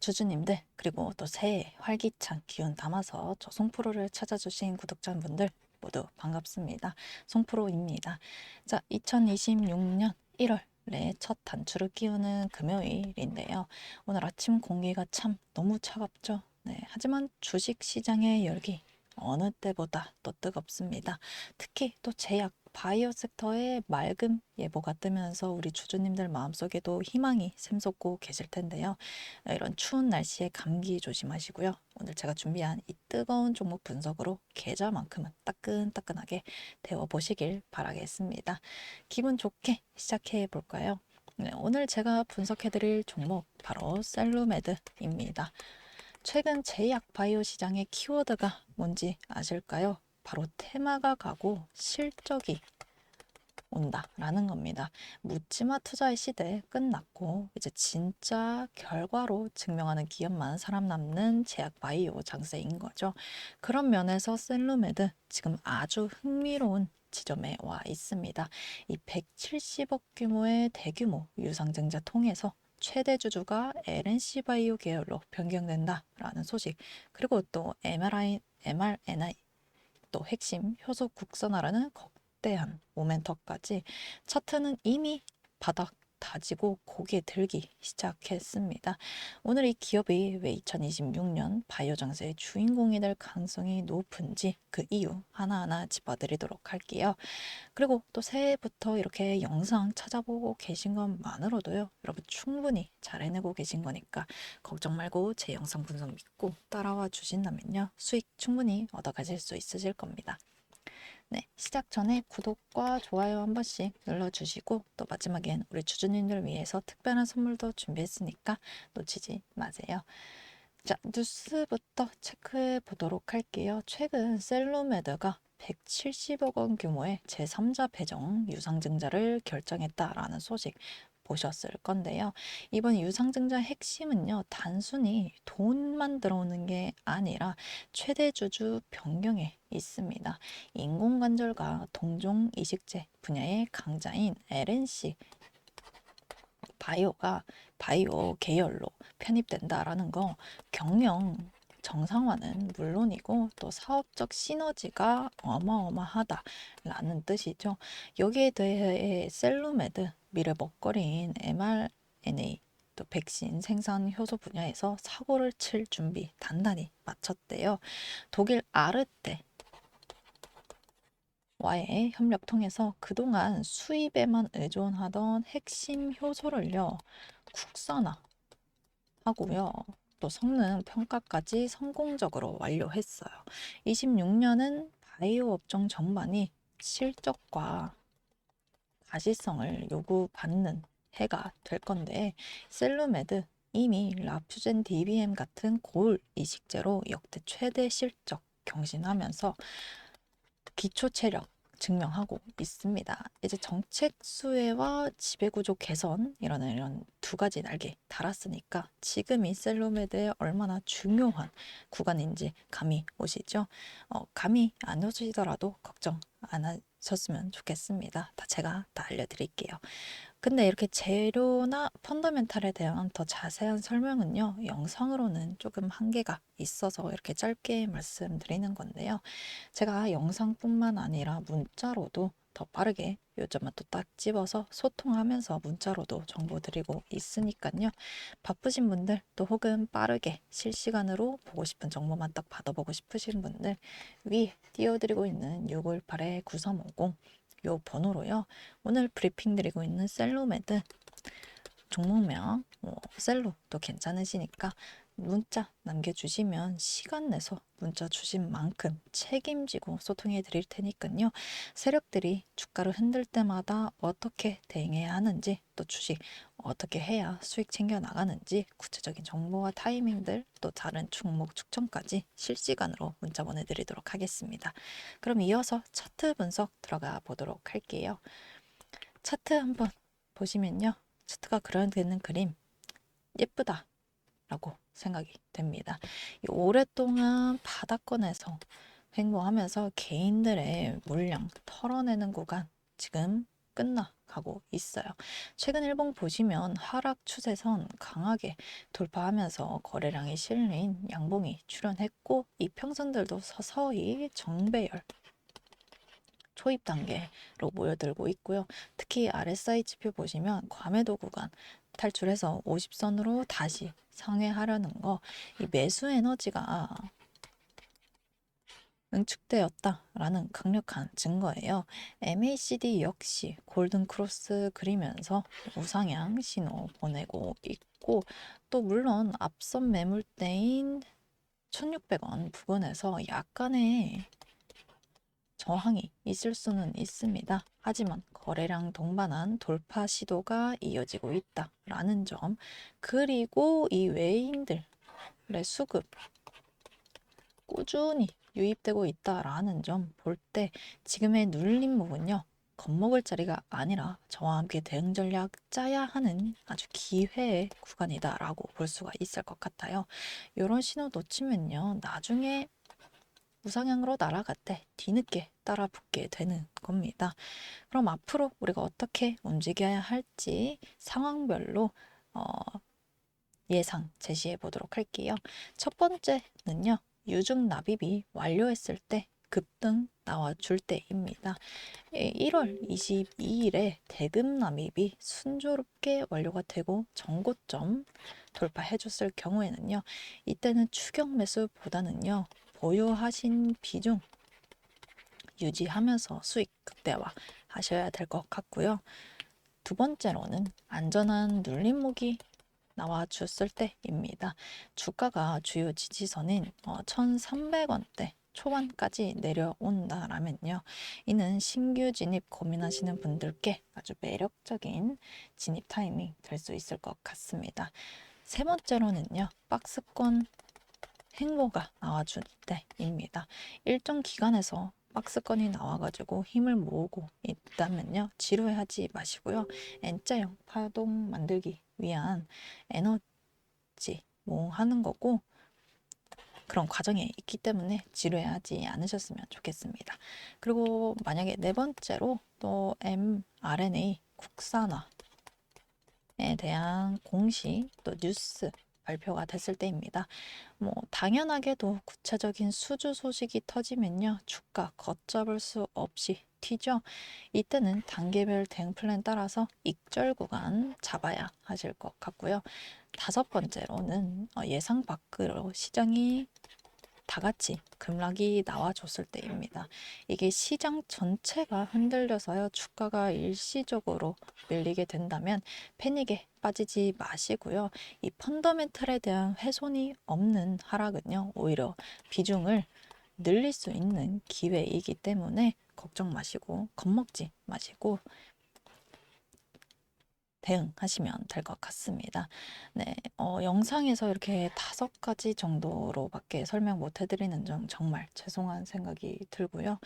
주주님들 그리고 또 새해 활기찬 기운 담아서 저 송프로를 찾아주신 구독자분들 모두 반갑습니다. 송프로입니다. 자, 2026년 1월 네, 첫 단추를 끼우는 금요일인데요. 오늘 아침 공기가 참 너무 차갑죠. 네, 하지만 주식 시장의 열기 어느 때보다 또 뜨겁습니다. 특히 또 제약, 바이오 섹터의 맑음 예보가 뜨면서 우리 주주님들 마음속에도 희망이 샘솟고 계실 텐데요. 이런 추운 날씨에 감기 조심하시고요. 오늘 제가 준비한 이 뜨거운 종목 분석으로 계절만큼은 따끈따끈하게 데워보시길 바라겠습니다. 기분 좋게 시작해 볼까요? 네, 오늘 제가 분석해드릴 종목 바로 셀루메드입니다. 최근 제약 바이오 시장의 키워드가 뭔지 아실까요? 바로 테마가 가고 실적이 온다라는 겁니다. 묻지마 투자의 시대 끝났고 이제 진짜 결과로 증명하는 기업만 사람 남는 제약 바이오 장세인 거죠. 그런 면에서 셀루메드 지금 아주 흥미로운 지점에 와 있습니다. 이 170억 규모의 대규모 유상증자 통해서 최대 주주가 LNC 바이오 계열로 변경된다라는 소식 그리고 또 MRI, mRNA 또 핵심 효소 국산화라는 거대한 모멘터까지 차트는 이미 바닥 다지고 고개 들기 시작했습니다. 오늘 이 기업이 왜 2026년 바이오 장세의 주인공이 될 가능성이 높은지 그 이유 하나하나 짚어드리도록 할게요. 그리고 또 새해부터 이렇게 영상 찾아보고 계신 것만으로도요. 여러분 충분히 잘 해내고 계신 거니까 걱정 말고 제 영상 분석 믿고 따라와 주신다면요. 수익 충분히 얻어가실 수 있으실 겁니다. 네, 시작 전에 구독과 좋아요 한 번씩 눌러주시고 또 마지막엔 우리 주주님들 위해서 특별한 선물도 준비했으니까 놓치지 마세요. 자, 뉴스부터 체크해 보도록 할게요. 최근 셀로메드가 170억 원 규모의 제3자 배정 유상증자를 결정했다라는 소식 보셨을 건데요. 이번 유상증자 핵심은요, 단순히 돈만 들어오는 게 아니라 최대 주주 변경에 있습니다. 인공관절과 동종 이식제 분야의 강자인 LNC 바이오가 바이오 계열로 편입된다라는 거 경영 정상화는 물론이고 또 사업적 시너지가 어마어마하다라는 뜻이죠. 여기에 대해 셀루메드 미래 먹거리인 mRNA 또 백신 생산 효소 분야에서 사고를 칠 준비 단단히 마쳤대요. 독일 아르테 와의 협력 통해서 그동안 수입에만 의존하던 핵심 효소를요 국산화 하고요. 또 성능 평가까지 성공적으로 완료했어요. 26년은 바이오 업종 전반이 실적과 가시성을 요구받는 해가 될 건데 셀루메드 이미 라퓨젠 DBM 같은 고울 이식제로 역대 최대 실적 경신하면서 기초 체력 증명하고 있습니다. 이제 정책 수혜와 지배구조 개선 이런 이런 두 가지 날개 달았으니까 지금이 셀로메드의 얼마나 중요한 구간인지 감이 오시죠? 어, 감이 안 오시더라도 걱정 안 하셨으면 좋겠습니다. 다 제가 다 알려드릴게요. 근데 이렇게 재료나 펀더멘탈에 대한 더 자세한 설명은요, 영상으로는 조금 한계가 있어서 이렇게 짧게 말씀드리는 건데요. 제가 영상뿐만 아니라 문자로도 더 빠르게 요점만 또 딱 집어서 소통하면서 문자로도 정보 드리고 있으니까요. 바쁘신 분들 또 혹은 빠르게 실시간으로 보고 싶은 정보만 딱 받아보고 싶으신 분들 위에 띄워드리고 있는 618-9350 요 번호로요. 오늘 브리핑 드리고 있는 셀로메드 종목명 뭐 셀로도 괜찮으시니까 문자 남겨주시면 시간 내서 문자 주신 만큼 책임지고 소통해 드릴 테니까요. 세력들이 주가를 흔들 때마다 어떻게 대응해야 하는지 또 주식 어떻게 해야 수익 챙겨 나가는지 구체적인 정보와 타이밍들 또 다른 종목 추천까지 실시간으로 문자 보내드리도록 하겠습니다. 그럼 이어서 차트 분석 들어가 보도록 할게요. 차트 한번 보시면요. 차트가 그려되는 그림 예쁘다 라고 생각이 됩니다. 오랫동안 바닥권에서 횡보하면서 개인들의 물량 털어내는 구간 지금 끝나가고 있어요. 최근 일봉 보시면 하락 추세선 강하게 돌파하면서 거래량이 실린 양봉이 출현했고 이평선들도 서서히 정배열 초입 단계로 모여들고 있고요. 특히 RSI 지표 보시면 과매도 구간 탈출해서 50선으로 다시 상회하려는 거, 이 매수 에너지가 응축되었다라는 강력한 증거예요. MACD 역시 골든 크로스 그리면서 우상향 신호 보내고 있고 또 물론 앞선 매물대인 1600원 부근에서 약간의 저항이 있을 수는 있습니다. 하지만 거래량 동반한 돌파 시도가 이어지고 있다라는 점 그리고 이 외인들의 수급 꾸준히 유입되고 있다라는 점 볼 때 지금의 눌림목은요 겁먹을 자리가 아니라 저와 함께 대응 전략 짜야 하는 아주 기회의 구간이다라고 볼 수가 있을 것 같아요. 이런 신호 놓치면요 나중에 우상향으로 날아갈 때 뒤늦게 따라 붙게 되는 겁니다. 그럼 앞으로 우리가 어떻게 움직여야 할지 상황별로 어, 예상 제시해 보도록 할게요. 첫 번째는요. 유증 납입이 완료했을 때 급등 나와줄 때입니다. 1월 22일에 대급 납입이 순조롭게 완료가 되고 정고점 돌파해 줬을 경우에는요. 이때는 추격 매수보다는요. 보유하신 비중 유지하면서 수익 극대화 하셔야 될 것 같고요. 두 번째로는 안전한 눌림목이 나와 줬을 때입니다. 주가가 주요 지지선인 1,300원대 초반까지 내려온다라면요. 이는 신규 진입 고민하시는 분들께 아주 매력적인 진입 타이밍 될 수 있을 것 같습니다. 세 번째로는요. 박스권 행보가 나와줄 때입니다. 일정 기간에서 박스권이 나와가지고 힘을 모으고 있다면요. 지루해하지 마시고요. N자형 파동 만들기 위한 에너지 모으하는 거고 그런 과정에 있기 때문에 지루해하지 않으셨으면 좋겠습니다. 그리고 만약에 네 번째로 또 mRNA 국산화에 대한 공시 또 뉴스 발표가 됐을 때입니다. 뭐 당연하게도 구체적인 수주 소식이 터지면요. 주가 걷잡을 수 없이 튀죠. 이때는 단계별 대응 플랜 따라서 익절 구간 잡아야 하실 것 같고요. 다섯 번째로는 어, 예상 밖으로 시장이 다 같이 급락이 나와줬을 때입니다. 이게 시장 전체가 흔들려서요. 주가가 일시적으로 밀리게 된다면 패닉에 빠지지 마시고요. 이 펀더멘탈에 대한 훼손이 없는 하락은요. 오히려 비중을 늘릴 수 있는 기회이기 때문에 걱정 마시고 겁먹지 마시고 대응하시면 될 것 같습니다. 네, 어, 영상에서 이렇게 다섯 가지 정도로밖에 설명 못 해드리는 점 정말 죄송한 생각이 들고요.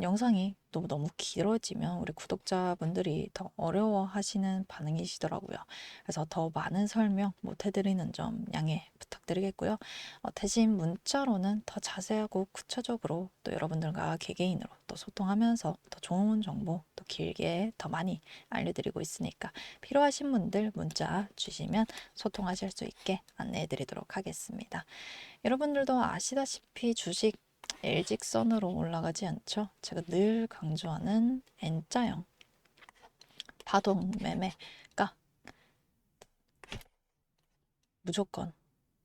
영상이 너무 너무 길어지면 우리 구독자분들이 더 어려워하시는 반응이시더라고요. 그래서 더 많은 설명 못 해드리는 점 양해 부탁드리겠고요. 어, 대신 문자로는 더 자세하고 구체적으로 또 여러분들과 개개인으로 또 소통하면서 더 좋은 정보 또 길게 더 많이 알려드리고 있으니까 필요하신 분들 문자 주시면 소통하실 수 있게 안내해 드리도록 하겠습니다. 여러분들도 아시다시피 주식 일직선으로 올라가지 않죠. 제가 늘 강조하는 N자형 파동 매매가 무조건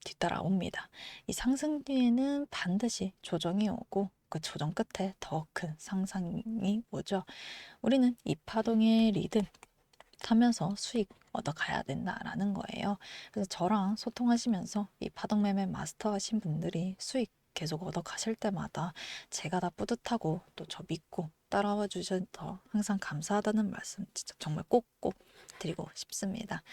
뒤따라옵니다. 이 상승 뒤에는 반드시 조정이 오고 그 조정 끝에 더 큰 상상이 오죠. 우리는 이 파동의 리듬 타면서 수익 얻어가야 된다라는 거예요. 그래서 저랑 소통하시면서 이 파동 매매 마스터 하신 분들이 수익 계속 얻어 가실 때마다 제가 다 뿌듯하고 또 저 믿고 따라와 주셔서 항상 감사하다는 말씀 진짜 정말 꼭꼭 드리고 싶습니다.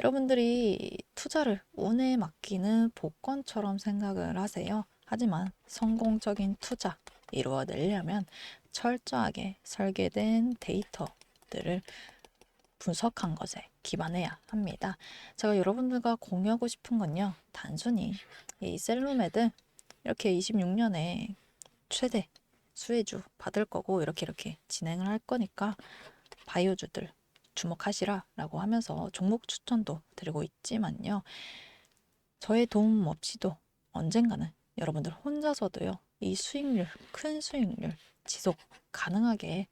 여러분들이 투자를 운에 맡기는 복권처럼 생각을 하세요. 하지만 성공적인 투자 이루어내려면 철저하게 설계된 데이터들을 분석한 것에 기반해야 합니다. 제가 여러분들과 공유하고 싶은 건요. 단순히 이 셀로메드 이렇게 26년에 최대 수혜주 받을 거고 이렇게 이렇게 진행을 할 거니까 바이오주들 주목하시라라고 하면서 종목 추천도 드리고 있지만요. 저의 도움 없이도 언젠가는 여러분들 혼자서도요. 이 수익률, 큰 수익률 지속 가능하게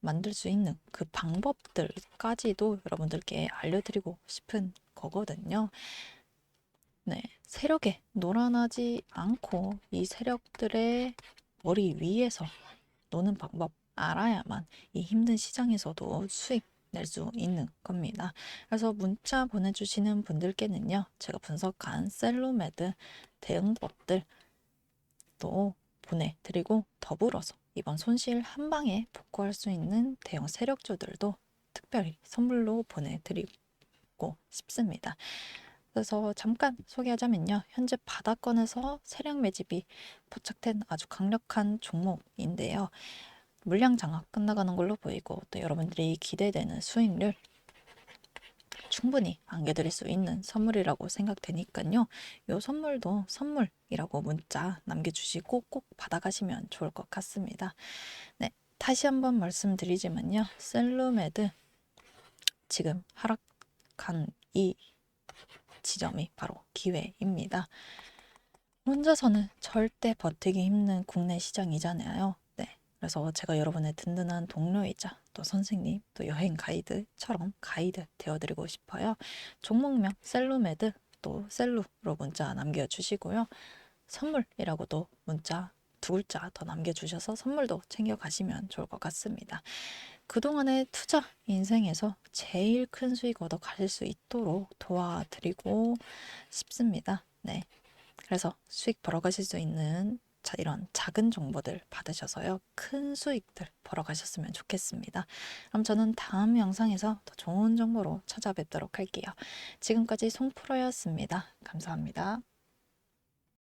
만들 수 있는 그 방법들까지도 여러분들께 알려드리고 싶은 거거든요. 네, 세력에 놀아나지 않고 이 세력들의 머리 위에서 노는 방법 알아야만 이 힘든 시장에서도 수익 낼 수 있는 겁니다. 그래서 문자 보내주시는 분들께는요, 제가 분석한 셀로메드 대응법들 또 보내드리고 더불어서 이번 손실 한 방에 복구할 수 있는 대형 세력주들도 특별히 선물로 보내드리고 싶습니다. 그래서 잠깐 소개하자면요. 현재 바닥권에서 세력 매집이 포착된 아주 강력한 종목인데요. 물량 장악 끝나가는 걸로 보이고 또 여러분들이 기대되는 수익률 충분히 안겨드릴 수 있는 선물이라고 생각되니까요. 이 선물도 선물이라고 문자 남겨주시고 꼭 받아가시면 좋을 것 같습니다. 네, 다시 한번 말씀드리지만요. 셀루메드 지금 하락한 이 지점이 바로 기회입니다. 혼자서는 절대 버티기 힘든 국내 시장이잖아요. 네. 그래서 제가 여러분의 든든한 동료이자 또 선생님, 또 여행 가이드처럼 가이드 되어드리고 싶어요. 종목명 셀루메드 또 셀루로 문자 남겨주시고요. 선물이라고도 문자 두 글자 더 남겨주셔서 선물도 챙겨가시면 좋을 것 같습니다. 그동안의 투자 인생에서 제일 큰 수익 얻어 가실 수 있도록 도와드리고 싶습니다. 네. 그래서 수익 벌어 가실 수 있는 자, 이런 작은 정보들 받으셔서요. 큰 수익들 벌어 가셨으면 좋겠습니다. 그럼 저는 다음 영상에서 더 좋은 정보로 찾아뵙도록 할게요. 지금까지 송프로였습니다. 감사합니다.